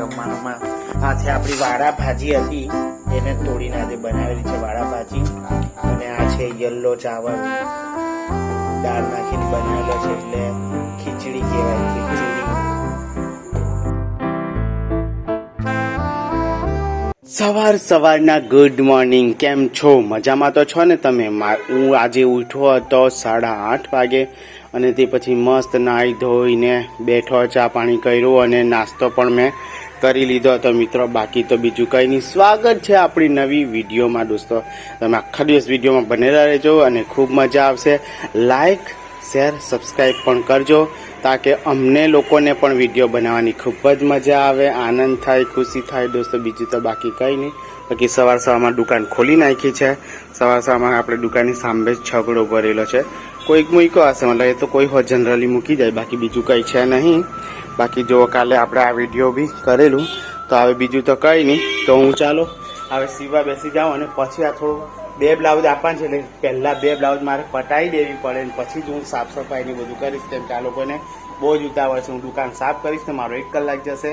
જમવાનુંમાં. આ છે આપણી વાળા ભાજી હતી, એને તોડીને આજે બનાવેલી છે વાળા ભાજી. અને આ છે યલો ચાવલ. દાળ નાખીને બનાવેલો છે એટલે ખીચડી કહેવાય, ખીચડી. સવાર સવારના ગુડ મોર્નિંગ કેમ છો? મજામાં તો છો ને તમે? મા- હું આજે ઉઠ્યો હતો સાડા આઠ વાગે અને તે પછી મસ્ત નાહી ધોઈને બેઠો ચા પાણી કર્યું અને નાસ્તો પણ મેં કરી લીધો હતો મિત્રો, બાકી તો બીજું કંઈ નહીં. સ્વાગત છે આપણી નવી વિડીયોમાં, દોસ્તો. તમે આખા દિવસ વિડીયોમાં બનેલા રહેજો અને ખૂબ મજા આવશે. લાઈક શેર સબસ્ક્રાઈબ પણ કરજો, તાકે અમને લોકોને પણ વીડિયો બનાવવાની ખૂબ જ મજા આવે, આનંદ થાય, ખુશી થાય, દોસ્તો. બીજું તો બાકી કંઈ નહીં. બાકી સવાર સવારમાં દુકાન ખોલી નાખી છે. સવાર સવારમાં આપણે દુકાનની સામે જ છગડો ભરેલો છે. કોઈક મૂક્યો હશે, મતલબ એ તો કોઈ હો જનરલી મૂકી જાય, બાકી બીજું કંઈ છે નહીં. બાકી જો કાલે આપણે આ વીડિયો બી કરેલું, તો હવે બીજું તો કંઈ નહીં. તો હું ચાલો, હવે સીવા બેસી જાઉં અને પછી આ થોડું બે બ્લાઉઝ આપવાનું છે, એટલે પહેલાં બે બ્લાઉઝ મારે પટાવી દેવી પડે ને પછી જ હું સાફ સફાઈને બધું કરીશ, કેમ કે આ લોકોને બહુ જ ઉતાવળ છે. હું દુકાન સાફ કરીશ ને મારો એક કલાક જશે,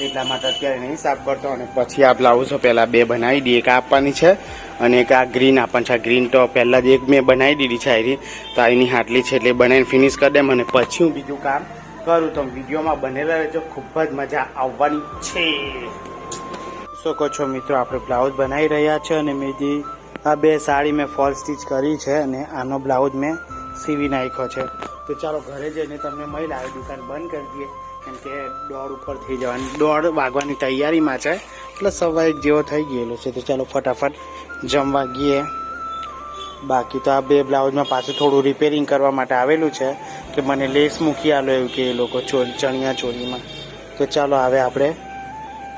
એટલા માટે અત્યારે નહીં સાફ કરતો. અને પછી આ બ્લાઉઝો પહેલાં બે બનાવી દઈએ. એક આપવાની છે અને એક આ ગ્રીન આપવાની છે. ગ્રીન તો પહેલાં જ એક મેં બનાવી દીધી છે આની તો આ એની હાટલી છે એટલે બનાવીને ફિનિશ કરી દેમ અને પછી હું બીજું કામ કરું તો વિડીયોમાં બનેલા રહેજો. ખૂબ જ મજા આવવાની છે. શકો છો મિત્રો? આપણે બ્લાઉઝ બનાવી રહ્યા છે અને મેં આ બે સાડી મેં ફોલ સ્ટીચ કરી છે અને આનો બ્લાઉઝ મેં સીવી નાખ્યો છે. તો ચાલો ઘરે જઈને તમને મળી લાવે દુકાન બંધ કરી દઈએ. કેમ કે દોડ ઉપર થઈ જવાની, દોડ વાગવાની તૈયારીમાં છે. એટલે સવા જેવો થઈ ગયેલો છે. તો ચાલો ફટાફટ જમવા ગઈએ બાકી તો આ બે બ્લાઉઝમાં પાછું થોડું રિપેરિંગ કરવા માટે આવેલું છે કે મને લેસ મૂકી આલો એવું કે એ લોકો ચણિયા ચોલીમાં. તો ચાલો હવે આપણે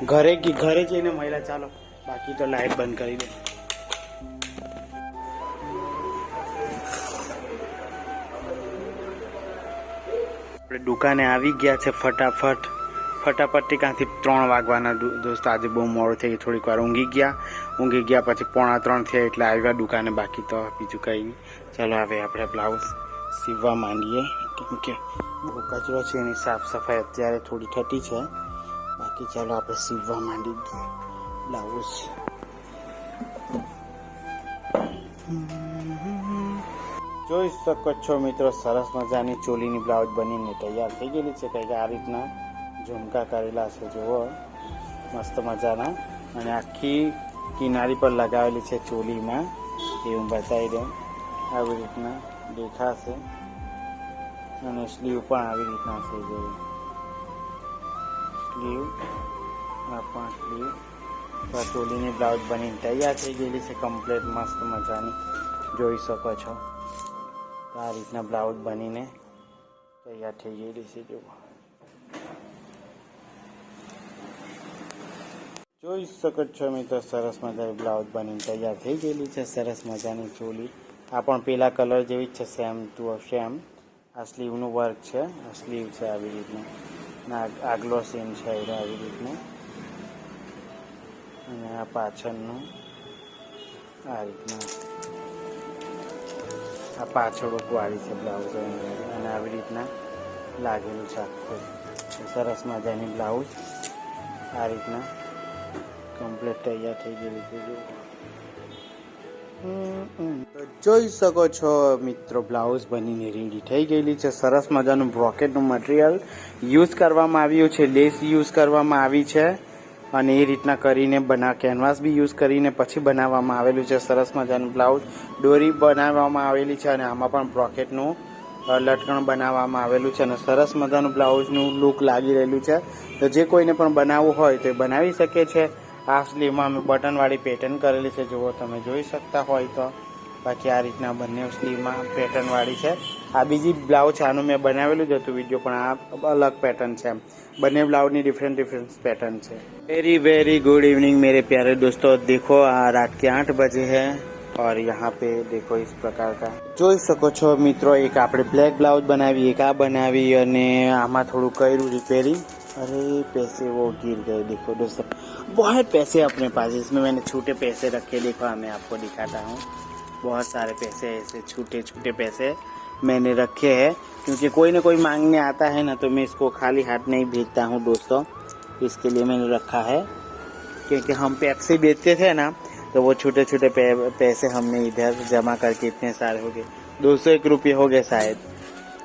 ઘરે ઘરે જઈને મહિલા ચાલો. બાકી તો લાઈટ બંધ કરી દે. આપણે દુકાને આવી ગયા છે ફટાફટ. ફટાફટથી ક્યાંથી ત્રણ વાગવાના દોસ્ત. આજે બહુ મોડું થઈ ગયું. થોડીક વાર ઊંઘી ગયા. ઊંઘી ગયા પછી પોણા ત્રણ થયા એટલે આવ્યા દુકાને. બાકી તો બીજું કંઈ નહીં. ચાલો, હવે આપણે બ્લાઉઝ સીવવા માંડીએ. કેમ કે બહુ કચરો છે એની સાફ સફાઈ અત્યારે થોડી થતી છે. બાકી ચાલો, આપણે સીવવા માંડી ગયા બ્લાઉઝ. જોઈ શકો છો મિત્રો, સરસ મજાની ચોલીની બ્લાઉઝ બનીને તૈયાર થઈ ગયેલી છે. કંઈક આ રીતના ઝુમકા કરેલા છે, જુઓ. મસ્ત મજાના. અને આખી કિનારી પર લગાવેલી છે ચોલીમાં. એ હું બતાવી દઉં. આવી રીતના દેખાશે. અને સ્લીવ પણ આવી રીતના છે જોયું સ્લીવ. આ પણ સ્લીવ. ચોલીની બ્લાઉઝ બનીને તૈયાર થઈ ગયેલી છે, કમ્પ્લેટ મસ્ત મજાની. જોઈ શકો છો. આ રીતના બ્લાઉઝ બનીને તૈયાર થઈ ગયેલી છે, જુઓ. જોઈ શકો છો મિત્રો, સરસ મજાની બ્લાઉઝ બનીને તૈયાર થઈ ગયેલી છે, સરસ મજાની ચોલી. આ પણ પેલા કલર જેવી જ છે, સેમ ટુ સેમ. આ સ્લીવનું વર્ક છે, આ સ્લીવ છે આવી રીતનું. આગલો સીન છે આવી રીતનું. અને આ પાછળનું આ રીતના. આ પાછળ વાળી છે બ્લાઉઝ અને આવી રીતના લાગેલું છે આખું. સરસ મજાની બ્લાઉઝ. આ રીતના. કમ્પ્લીટ તૈયાર થઈ ગયેલી છે જો જોઈ શકો છો, મિત્રો, બ્લાઉઝ બનીને રેડી થઈ ગયેલી છે. સરસ મજાનું બ્રોકેટનું મટીરિયલ યુઝ કરવામાં આવ્યું છે લેસ યુઝ કરવામાં આવી છે. અને એ રીતના કરીને બના કેનવાસ બી યુઝ કરીને પછી બનાવવામાં આવેલું છે. સરસ મજાનું બ્લાઉઝ દોરી બનાવવામાં આવેલી છે અને આમાં પણ બ્રોકેટનું લટકણ બનાવવામાં આવેલું છે અને સરસ મજાનું બ્લાઉઝનું લુક લાગી રહેલું છે. તો જે કોઈને પણ બનાવવું હોય તો એ બનાવી શકે છે. આ સ્લીવમાં અમે બટનવાળી પેટર્ન કરેલી છે. જુઓ, તમે જોઈ શકતા હોય તો. બાકી આ રીતના બંને સ્લીવમાં પેટર્નવાળી છે. આ બીજી બ્લાઉઝ આનું મેં બનાવેલું જ હતું વીડિયો પણ આ અલગ પેટર્ન છે એમ. બંને બ્લાઉઝની ડિફરન્ટ ડિફરન્ટ પેટર્ન છે. વેરી વેરી गुड इवनिंग मेरे प्यारे दोस्तों. देखो रात के आठ बजे है, और यहाँ पे देखो इस प्रकार का। જોઈ શકો છો મિત્રો, એક આપણે બ્લેક બ્લાઉઝ બનાવી, એક આ બનાવી, અને આમાં થોડું કર્યું રિપેરિંગ अरे पैसे वो गिर गए, देखो दोस्तों। बहुत पैसे अपने पास, इसमें मैंने छोटे पैसे रखे, देखो, मैं आपको दिखाता हूँ। बहुत सारे पैसे ऐसे, छोटे छोटे पैसे मैंने रखे हैं। क्योंकि कोई ना कोई मांगने आता है ना तो मैं इसको खाली हाथ नहीं भेजता हूँ दोस्तों। इसके लिए मैंने रखा है। क्योंकि हम पैप्सी बेचते थे ना तो वो छोटे छोटे पैसे हमने इधर जमा करके इतने सारे हो गए। दो सौ एक रुपये हो गए शायद।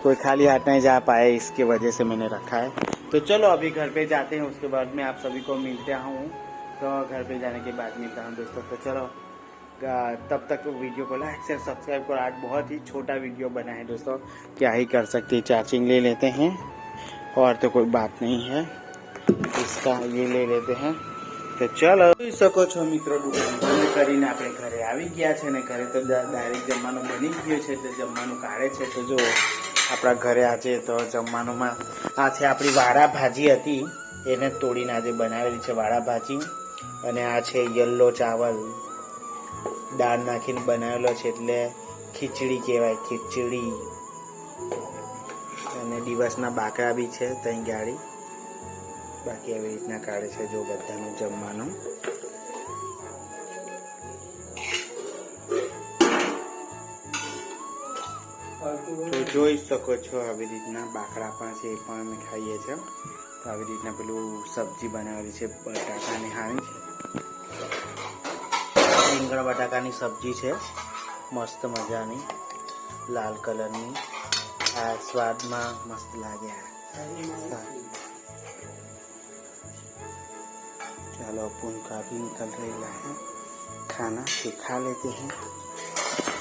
कोई खाली हाथ नहीं जा पाए, इसकी वजह से मैंने रखा है। तो चलो अभी घर पे जाते हैं उसके बाद में आप सभी को मिलते हूँ तो घर पे जाने के बाद मिलता हूँ दोस्तों तो चलो आ, तब तक वीडियो को लाइक शेयर सब्सक्राइब करो आज बहुत ही छोटा वीडियो बना है दोस्तों क्या ही कर सकते हैं चार्जिंग ले लेते हैं और तो कोई बात नहीं है इसका ये ले लेते हैं તો ચાલો જોઈ શકો છો મિત્રો દુકાન બંધ કરીને આપણે ઘરે આવી ગયા છે ને ઘરે તો ડાયરેક્ટ જમવાનું બની ગયું છે તો જમવાનું કાઢે છે તો જો આપણા ઘરે આજે તો જમવાનુંમાં આ છે આપણી વાળા ભાજી હતી. એને તોડીને આજે બનાવેલી છે વાળા ભાજી અને આ છે યલો ચાવલ. દાળ નાખીને બનાવેલો છે એટલે ખીચડી કહેવાય, ખીચડી. અને દિવસના બાકરા બી છે ત્યાં ગાડી બાકી એવી રીતના કાઢે છે જો બધાનું જમવાનું. તો જોઈ શકો છો આવી રીતના બાકડા પણ છે એ પણ અમે ખાઈએ છીએ તો આવી રીતના પેલું સબ્જી બનાવેલી છે બટાકાની હાણી છે રીંગણ બટાકાની સબ્જી છે મસ્ત મજાની લાલ કલરની આ સ્વાદમાં મસ્ત લાગે આ चलो अपन का भी निकल रहा है खाना तो खा लेते हैं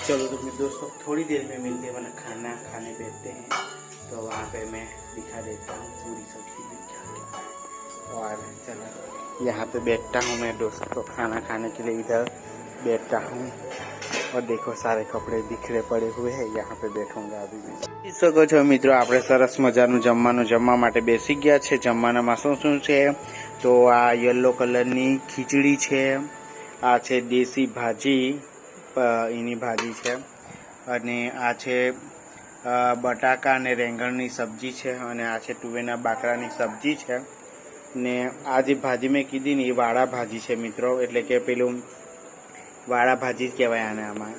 चलो तो फिर दोस्तों थोड़ी देर में मिलते हैं मतलब खाना खाने बैठते हैं तो वहाँ पे मैं दिखा देता हूँ पूरी सब्जी में क्या क्या है और चलो यहाँ पे बैठता हूँ मैं दोस्तों खाना खाने के लिए इधर बैठता हूँ और देखो सारे कपड़े बिखरे પડે हुए हैं यहाँ पे बैठूंगा अभी मैं જોઈ શકો છો મિત્રો આપણે સરસ મજાનું જમવાનું જમવા માટે બેસી ગયા છે જમવાનામાં શું શું છે તો આ યલો કલરની ખીચડી છે આ છે દેશી ભાજી અ, એની ભાજી છે. અને આ છે બટાકા અને રેંગણની સબ્જી છે અને આ છે તુવેરના બાકરાની સબ્જી છે. ને આ જે ભાજી મેં કીધી ને એ વાળા ભાજી છે મિત્રો, એટલે કે પેલું વાળા ભાજી જ કહેવાય આને આમાં.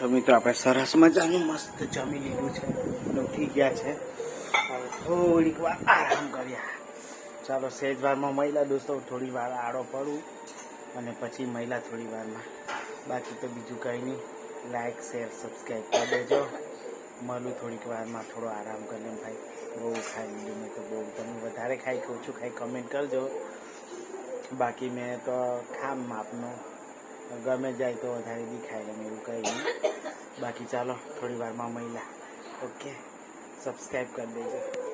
છો મિત્રો, આપણે સરસ મજાનું મસ્ત જમી લીધું છે. ઉઠી ગયા છે. હવે થોડીક વાર આરામ કર્યા. ચાલો, સેજવારમાં મહિલા દોસ્તો, થોડી વાર આડો પડું. અને પછી મહિલા થોડી વારમાં. બાકી તો બીજું કંઈ નહીં. લાઈક શેર સબસ્ક્રાઈબ કરી દેજો. મળું થોડીક વારમાં, થોડો આરામ કરીને ભાઈ. બહુ ખાઈ લીધું મેં તો બહુ. તમે વધારે ખાઈ કે ઓછું ખાઈ કમેન્ટ કરજો. બાકી મેં તો ખામ માપનું ગમે જાય તો વધારે બી ખાઈ લઉં, એવું કંઈ નહીં. બાકી ચાલો, થોડી વારમાં મહિલા. ઓકે સબસ્ક્રાઈબ કરી દેજો.